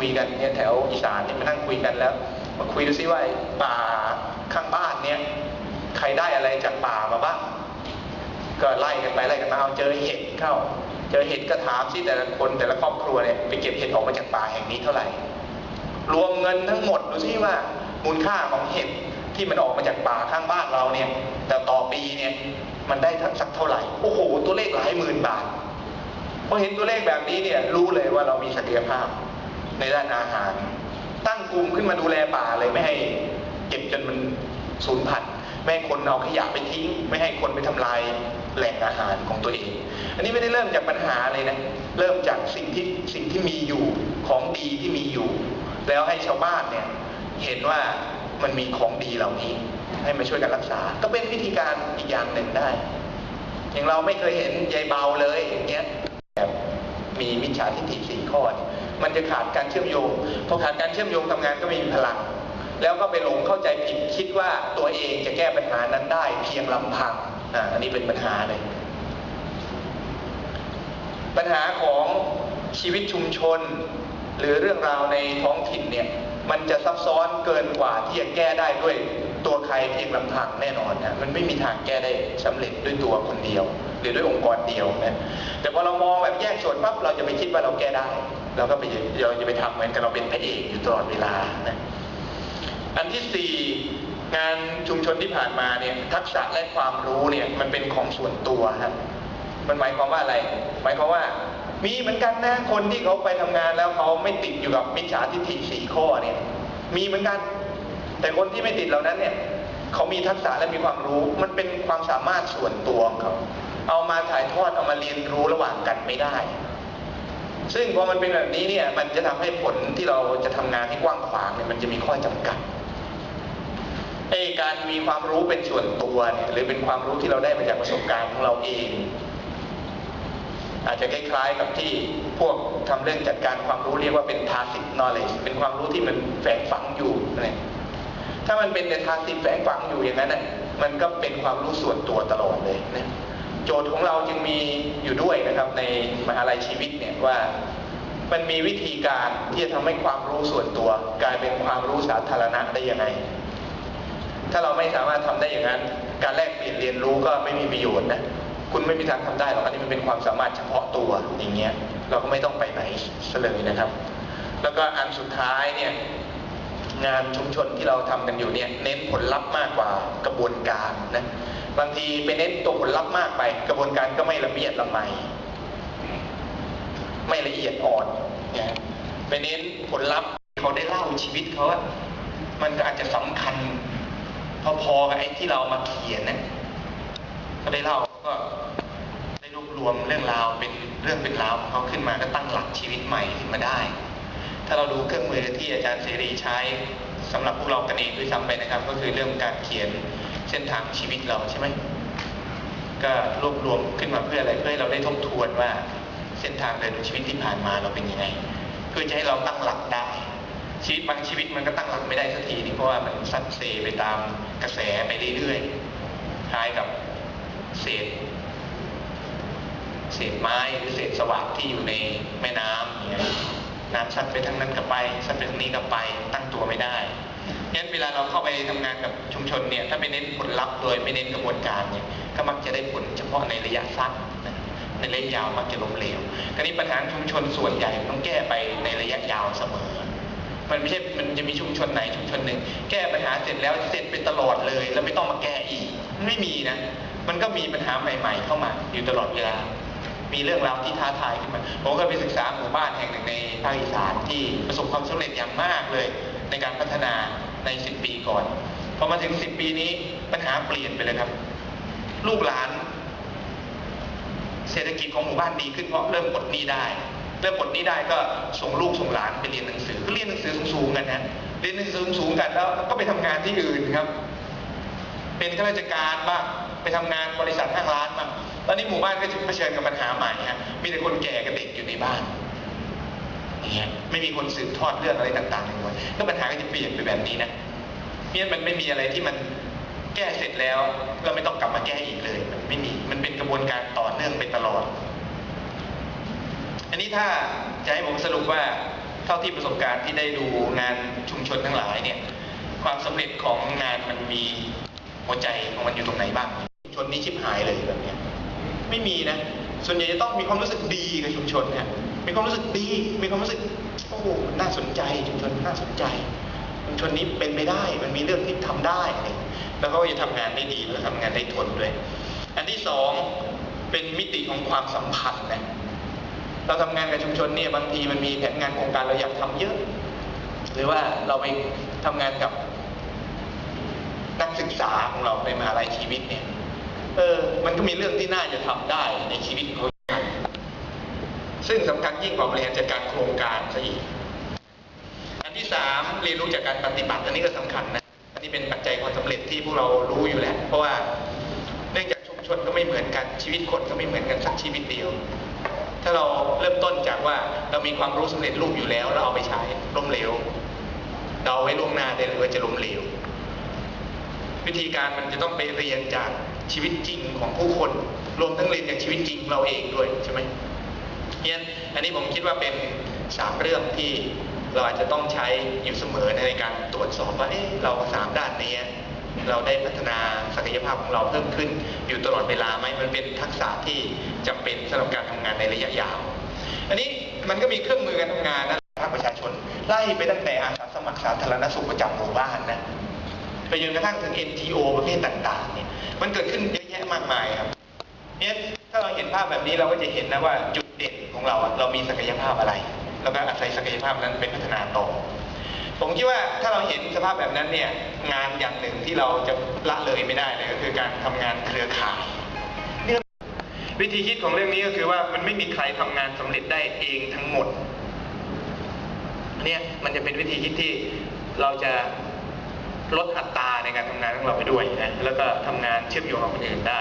คุยกันเนี่ยแถวอีสานเนี่ยมานั่งคุยกันแล้วมาคุยดูซิว่าป่าข้างบ้านเนี่ยใครได้อะไรจากป่ามาบ้างก็ไล่กันไปไล่กันมาเอาเจอเห็ดเข้า เจอเห็ดก็ถามที่แต่ละคนแต่ละครอบครัวเนี่ยไปเก็บเห็ดออกมาจากป่าแห่งนี้เท่าไหร่ รวมเงินทั้งหมดดูซิว่ามูลค่าของเห็ดที่มันออกมาจากป่าข้างบ้านเราเนี่ย แต่ต่อปีเนี่ยมันได้ทั้งสักเท่าไหร่โอ้โหตัวเลขหลายหมื่นบาทพอเห็นตัวเลขแบบนี้เนี่ยรู้เลยว่าเรามีศักยภาพ ในด้านอาหาร ตั้งกลุ่มขึ้นมาดูแลป่าเลยไม่ให้เก็บจนมันสูญพันธุ์ไม่ให้คนเอาขยะไปทิ้ง ไม่ให้คนไปทำลายแหล่งอาหารของตัวเอง อันนี้ไม่ได้เริ่มจากปัญหาเลยนะ เริ่มจากสิ่งที่สิ่งที่มีอยู่ของดีที่มีอยู่ แล้วให้ชาวบ้านเนี่ยเห็นว่ามันมีของดีเหล่านี้ ให้มาช่วยกันรักษา ก็เป็นวิธีการอีกอย่างหนึ่งได้ อย่างเราไม่เคยเห็นยายเบาเลยอย่างเงี้ยแบบมีมิจฉาทิฏฐิสี่ข้อเนี่ย มันจะขาดการเชื่อมโยงพอขาดการเชื่อมโยงทำงานก็ไม่มีพลัง แล้วก็ไปหลงเข้าใจผิดคิดว่าตัวเองจะแก้ปัญหานั้นได้เพียงลำพังอ่าอันนี้เป็นปัญหาเลย ปัญหาของชีวิตชุมชน หรือเรื่องราวในท้องถิ่นเนี่ยมันจะซับซ้อนเกินกว่าที่จะแก้ได้ด้วยตัวใครเพียงลำพังแน่นอนนะมันไม่มีทางแก้ได้สำเร็จด้วยตัวคนเดียว หรือด้วยองค์กรเดียวนะแต่พอเรามองแบบแยกส่วนปั๊บเราจะไปคิดว่าเราแก้ได้ เราก็ไปเราจะไปทำเหมือนกับเราเป็นพระเอกอยู่ตลอดเวลานะอันที่สี่งานชุมชนที่ผ่านมาเนี่ยทักษะและความรู้เนี่ยมันเป็นของส่วนตัวครับมันหมายความว่าอะไร หมายความว่า มีเหมือนกันนะคนที่เขาไปทำงานแล้วเขาไม่ติดอยู่กับมิจฉาทิฏฐิสี่ข้อเนี่ย มีเหมือนกัน แต่คนที่ไม่ติดเหล่านั้นเนี่ยเขามีทักษะและมีความรู้ มันเป็นความสามารถส่วนตัวของเขาเอามาถ่ายทอดเอามาเรียนรู้ระหว่างกันไม่ได้ ซึ่งพอมันเป็นแบบนี้เนี่ยมันจะทำให้ผลที่เราจะทำงานที่กว้างขวางเนี่ยมันจะมีข้อจำกัดไอ้การมีความรู้เป็นส่วนตัวเนี่ยหรือเป็นความรู้ที่เราได้มาจากประสบการณ์ของเราเอง อาจจะคล้ายๆกับที่พวกทำเรื่องจัดการความรู้เรียกว่าเป็น tacit knowledge เป็นความรู้ที่มันแฝงฝังอยู่นะถ้ามันเป็นแต่ tacit แฝงฝังอยู่อย่างนั้นน่ะมันก็เป็นความรู้ส่วนตัวตลอดเลยนะ โจทย์ของเราจึงมีอยู่ด้วยนะครับในมหาลัยชีวิตเนี่ยว่ามันมีวิธีการที่จะทำให้ความรู้ส่วนตัว กลายเป็นความรู้สาธารณะได้ยังไง ถ้าเราไม่สามารถทำได้อย่างนั้น การแลกเปลี่ยนเรียนรู้ก็ไม่มีประโยชน์นะคุณไม่มีทางทำได้หรอกอันนี้มันเป็นความสามารถเฉพาะตัวอย่างเงี้ยเราก็ไม่ต้องไปไหนเลยนะครับ แล้วก็อันสุดท้ายเนี่ยงานชุมชนที่เราทำกันอยู่เนี่ยเน้นผลลัพธ์มากกว่ากระบวนการนะ บางทีไปเน้นตัวผลลัพธ์มากไป กระบวนการก็ไม่ละเอียดละไมไม่ละเอียดอ่อนนะไปเน้นผลลัพธ์เขาได้เล่าชีวิตเขาอะมันก็อาจจะสำคัญพอๆกับไอ้ที่เรามาเขียนนะเขาได้เล่าก็ได้รวบรวมเรื่องราวเป็นเรื่องเป็นราวของเขาขึ้นมาก็ตั้งหลักชีวิตใหม่ขึ้นมาได้ ถ้าเราดูเครื่องมือที่อาจารย์เสรีใช้สำหรับพวกเรากันเองด้วยซ้ำไปนะครับ ก็คือเรื่องการเขียน เส้นทางชีวิตเราใช่ไหมก็รวบรวมขึ้นมาเพื่ออะไรเพื่อให้เราได้ทบทวนว่าเส้นทางเดินชีวิตที่ผ่านมาเราเป็นยังไง เพื่อจะให้เราตั้งหลักได้ชีวิตบางชีวิตมันก็ตั้งหลักไม่ได้สักทีนี่เพราะว่ามันซัดเซไปตามกระแสไปเรื่อยๆคล้ายกับเศษ เศษไม้หรือเศษสว่างที่อยู่ในแม่น้ำเงี้ยน้ำซัดไปทั้งนั้นก็ไปซัดไปทั้งนี้ก็ไป ตั้งตัวไม่ได้ งั้นเวลาเราเข้าไปทำงานกับชุมชนเนี่ยถ้าไม่เน้นผลลัพธ์โดยไม่เน้นกระบวนการเนี่ยก็มักจะได้ผลเฉพาะในระยะสั้นนะในระยะยาวมักจะล้มเหลวคราวนี้ปัญหาชุมชนส่วนใหญ่ต้องแก้ไปในระยะยาวเสมอ มันไม่ใช่ มันจะมีชุมชนไหนชุมชนหนึ่ง แก้ปัญหาเสร็จแล้วเสร็จไปตลอดเลย แล้วไม่ต้องมาแก้อีก ไม่มีนะ มันก็มีปัญหาใหม่ ๆ เข้ามาอยู่ตลอดเวลา มีเรื่องราวที่ท้าทายขึ้นมา ผมเคยไปศึกษาหมู่บ้านแห่งหนึ่งในภาคอีสานที่ประสบความสำเร็จอย่างมากเลย ในการพัฒนา ใน 10 ปีก่อน พอมาถึง 10 ปีนี้ปัญหาเปลี่ยนไปเลยครับ ลูกหลาน เศรษฐกิจของหมู่บ้านดีขึ้นเพราะเริ่มปลดหนี้ได้ เริ่มปลดหนี้ได้ก็ส่งลูกส่งหลานไปเรียนหนังสือก็เรียนหนังสือสูงๆกันนะเรียนหนังสือสูงๆกันแล้วก็ไปทำงานที่อื่นครับ เป็นข้าราชการบ้างไปทำงานบริษัทห้างร้านบ้างตอนนี้หมู่บ้านก็จะเผชิญกับปัญหาใหม่ฮะมีแต่คนแก่กับเด็กอยู่ในบ้าน ไม่มีคนสืบทอดเรื่องอะไรต่างๆเลยก็ปัญหาก็จะเปลี่ยนไปแบบนี้นะเพราะฉะนั้นมันไม่มีอะไรที่มันแก้เสร็จแล้วเราไม่ต้องกลับมาแก้อีกเลย มันไม่มีมันเป็นกระบวนการต่อเนื่องไปตลอด อันนี้ถ้าจะให้ผมสรุปว่าเท่าที่ประสบการณ์ที่ได้ดูงานชุมชนทั้งหลายเนี่ย ความสำเร็จของงานมันมีหัวใจของมันอยู่ตรงไหนบ้างชุมชนนี้ชิบหายเลยแบบเนี้ยไม่มีนะส่วนใหญ่จะต้องมีความรู้สึกดีกับชุมชนเนี่ย มีความรู้สึกดี มีความรู้สึกโอ้โหน่าสนใจชุมชนน่าสนใจชุมชนนี้เป็นไปได้ มันมีเรื่องที่ทำได้แล้วก็จะทำงานได้ดีแล้วทำงานได้ทนด้วย อันที่สองเป็นมิติของความสัมพันธ์นะเราทำงานกับชุมชนเนี่ยบางทีมันมีแผนงานโครงการเราอยากทำเยอะ หรือว่าเราไปทำงานกับนักศึกษาของเราในมหาลัยชีวิตเนี่ย เออ มันก็มีเรื่องที่น่าจะทำได้ในชีวิตเขา ซึ่งสำคัญยิ่งกว่าบริหารจัดการโครงการซะอีก อันที่สามเรียนรู้จากการปฏิบัติ อันนี้ก็สำคัญนะ อันนี้เป็นปัจจัยความสำเร็จที่พวกเรารู้อยู่แล้ว เพราะว่าเนื่องจากชุมชนก็ไม่เหมือนกัน ชีวิตคนก็ไม่เหมือนกันสักชีวิตเดียว ถ้าเราเริ่มต้นจากว่าเรามีความรู้สำเร็จรูปอยู่แล้วเราเอาไปใช้ล้มเหลว เราเอาไว้ล่วงหน้าได้เลยว่าจะล้มเหลว วิธีการมันจะต้องไปเรียนจากชีวิตจริงของผู้คน รวมทั้งเรียนจากชีวิตจริงเราเองด้วยใช่ไหม เพราะฉะนั้นอันนี้ผมคิดว่าเป็นสามเรื่องที่เราอาจจะต้องใช้อยู่เสมอในการตรวจสอบว่าเอ๊ะเราสามด้านนี้เราได้พัฒนาศักยภาพของเราเพิ่มขึ้น อยู่ตลอดเวลาไหมมันเป็นทักษะที่จำเป็นสำหรับการทำงานในระยะยาว อันนี้มันก็มีเครื่องมือการทำงานนะภาคประชาชน ไล่ไปตั้งแต่อาสาสมัครสาธารณสุขประจำหมู่บ้านนะไปจนกระทั่งถึง NGO ประเภทต่างๆเนี่ยมันเกิดขึ้นเยอะแยะมากมายครับเนี่ยถ้าเราเห็นภาพแบบนี้เราก็จะเห็นนะว่าจุ ของเราเรามีศักยภาพอะไร แล้วก็อาศัยศักยภาพนั้นเป็นพัฒนาต่อผมคิดว่าถ้าเราเห็นสภาพแบบนั้นเนี่ยงานอย่างหนึ่งที่เราจะละเลยไม่ได้เลยก็คือการทำงานเครือข่ายวิธีคิดของเรื่องนี้ก็คือว่ามันไม่มีใครทำงานสำเร็จได้เองทั้งหมดเนี่ยมันจะเป็นวิธีคิดที่เราจะลดอัตราในการทำงานของเราไปด้วยนะแล้วก็ทำงานเชื่อมโยงกับคนอื่นได้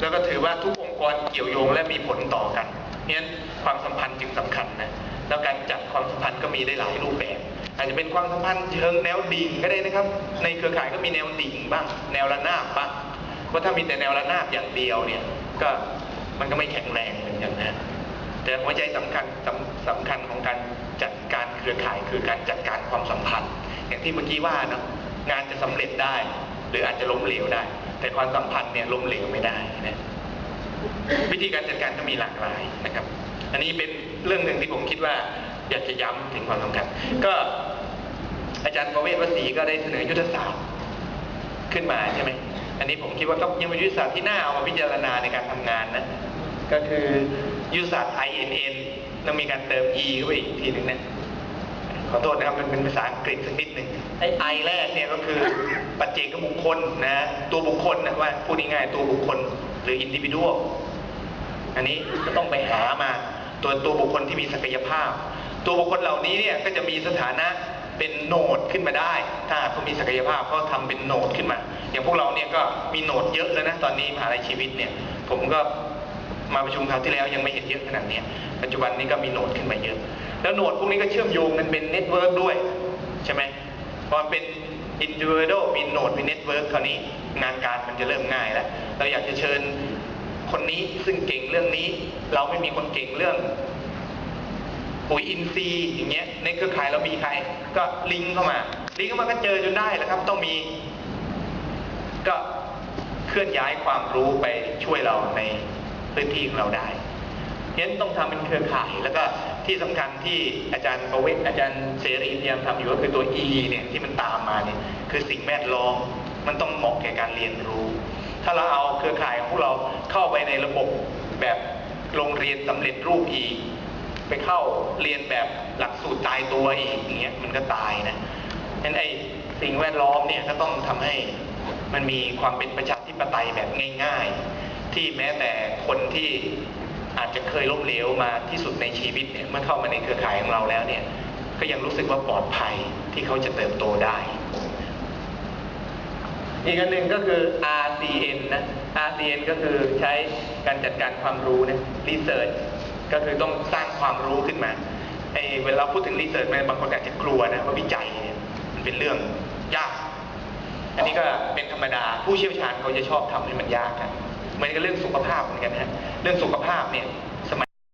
แล้วก็ถือว่าทุกองค์กรเกี่ยวโยงและมีผลต่อกัน เนั้นความสัมพันธ์จึงสำคัญนะแล้วการจัดความสัมพันธ์ก็มีได้หลายรูปแบบอาจจะเป็นความสัมพันธ์เชิงแนวดิ่งก็ได้นะครับ ในเครือข่ายก็มีแนวดิ่งบ้าง แนวระนาบบ้างเพราะถ้ามีแต่แนวระนาบอย่างเดียวเนี่ยก็มันก็ไม่แข็งแรงเหมือนกันนะแต่หัวใจสำคัญสำสำคัญของการจัดการเครือข่ายคือการจัดการความสัมพันธ์ อย่างที่เมื่อกี้ว่าเนาะงานจะสำเร็จได้ หรืออาจจะล้มเหลวได้ แต่ความสัมพันธ์เนี่ยล้มเหลวไม่ได้นะ วิธีการจัดการก็มีหลากหลายนะครับ อันนี้เป็นเรื่องหนึ่งที่ผมคิดว่าอยากจะย้ำถึงความสำคัญก็อาจารย์ประเวศวสีก็ได้เสนอยุทธศาสตร์ขึ้นมาใช่ไหมอันนี้ผมคิดว่าก็ยังเป็นยุทธศาสตร์ที่น่าเอามาพิจารณาในการทำงานนะ ก็คือยุทธศาสตร์ INN แล้วมีการเติม E เข้าไปอีกทีหนึ่งนะขอโทษนะครับมันเป็นภาษาอังกฤษสักนิดหนึ่งไอ้ I แรกเนี่ยก็คือปัจเจกบุคคลนะตัวบุคคลนะว่าพูดง่ายๆตัวบุคคลหรือ individual อันนี้ก็ต้องไปหามาตัวตัวบุคคลที่มีศักยภาพ ตัวบุคคลเหล่านี้เนี่ยก็จะมีสถานะเป็นโหนดขึ้นมาได้ ถ้าเขามีศักยภาพเขาทำเป็นโหนดขึ้นมา อย่างพวกเราเนี่ยก็มีโหนดเยอะแล้วนะตอนนี้มหาลัยชีวิตเนี่ย ผมก็มาประชุมคราวที่แล้วยังไม่เห็นเยอะขนาดนี้ปัจจุบันนี้ก็มีโหนดขึ้นมาเยอะ แล้วโหนดพวกนี้ก็เชื่อมโยงกันเป็นเน็ตเวิร์กด้วย ใช่ไหมพอมันเป็น individual มีโหนดมีเน็ตเวิร์กคราวนี้งานการมันจะเริ่มง่ายแล้ว เราอยากจะเชิญ คนนี้ซึ่งเก่งเรื่องนี้ เราไม่มีคนเก่งเรื่องปุ๋ยอินทรีย์อย่างเงี้ยในเครือข่ายเรามีใคร ก็ลิงก์เข้ามา ลิงก์เข้ามาก็เจอจนได้แล้วครับ ต้องมี ก็เคลื่อนย้ายความรู้ไปช่วยเราในพื้นที่ของเราได้ฉะนั้นต้องทำเป็นเครือข่ายแล้วก็ที่สำคัญที่อาจารย์ประเวศอาจารย์เสรีพยายามทำอยู่ก็คือตัว E เนี่ยที่มันตามมาเนี่ยคือสิ่งแวดล้อมมันต้องเหมาะแก่การเรียนรู้ ถ้าเราเอาเครือข่ายของพวกเราเข้าไปในระบบแบบโรงเรียนสำเร็จรูปอีก ไปเข้าเรียนแบบหลักสูตรตายตัวอีกอย่างเงี้ยมันก็ตายนะฉะนั้นไอ้สิ่งแวดล้อมเนี่ยก็ต้องทำให้มันมีความเป็นประชาธิปไตยแบบง่าย ๆ ที่แม้แต่คนที่อาจจะเคยล้มเหลวมาที่สุดในชีวิตเนี่ยเมื่อเข้ามาในเครือข่ายของเราแล้วเนี่ยก็ยังรู้สึกว่าปลอดภัยที่เขาจะเติบโตได้ อีกอันหนึ่งก็คือ RCN นะ RCN ก็คือใช้การจัดการความรู้นะ Research ก็คือต้องสร้างความรู้ขึ้นมาไอ้เวลาพูดถึง Research บางคนอาจจะกลัวนะว่าวิจัยเนี่ยมันเป็นเรื่องยาก อันนี้ก็เป็นธรรมดาผู้เชี่ยวชาญเขาจะชอบทำให้มันยากกันเหมือนกับเรื่องสุขภาพเหมือนกันนะเรื่องสุขภาพเนี่ย